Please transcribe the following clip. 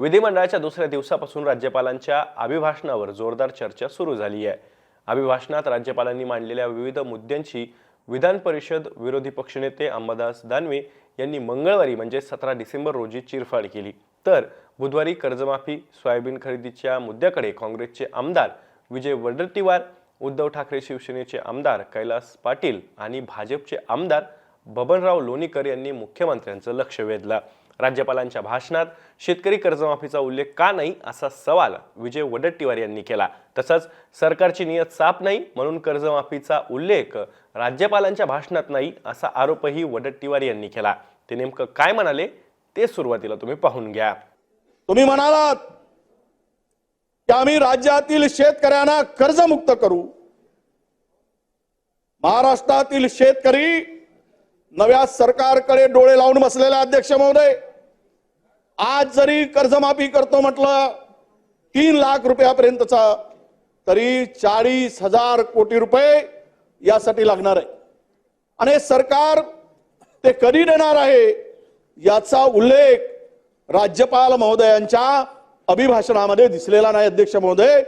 विधिमंडळाच्या दुसऱ्या दिवसापासून राज्यपालांच्या अभिभाषणावर जोरदार चर्चा सुरू झाली आहे. अभिभाषणात राज्यपालांनी मांडलेल्या विविध मुद्द्यांची विधान परिषद विरोधी पक्षनेते अंबादास दानवे यांनी मंगळवारी म्हणजे सतरा डिसेंबर रोजी चिरफाड केली. तर बुधवारी कर्जमाफी सोयाबीन खरेदीच्या मुद्द्याकडे काँग्रेसचे आमदार विजय वडेट्टीवार उद्धव ठाकरे शिवसेनेचे आमदार कैलास पाटील आणि भाजपचे आमदार बबनराव लोणीकर यांनी मुख्यमंत्र्यांचं लक्ष वेधलं. राज्यपालांच्या भाषणात शेतकरी कर्जमाफीचा उल्लेख का नाही असा सवाल विजय वडट्टीवार यांनी केला. तसंच सरकारची नियत साफ नाही म्हणून कर्जमाफीचा उल्लेख राज्यपालांच्या भाषणात नाही असा आरोपही वडट्टीवार यांनी केला. ते नेमकं काय म्हणाले ते सुरुवातीला तुम्ही पाहून घ्या. तुम्ही म्हणालात की आम्ही राज्यातील शेतकऱ्यांना कर्जमुक्त करू. महाराष्ट्रातील शेतकरी नव्या सरकारकडे डोळे लावून बसलेले अध्यक्ष महोदय. आज जरी कर्जमाफी करतो म्हटलं तीन लाख रुपयापर्यंतचा तरी चाळीस हजार कोटी रुपये यासाठी लागणार आहे. आणि सरकार ते कधी देणार आहे याचा उल्लेख राज्यपाल महोदयांच्या अभिभाषणामध्ये दिसलेला नाही अध्यक्ष महोदय.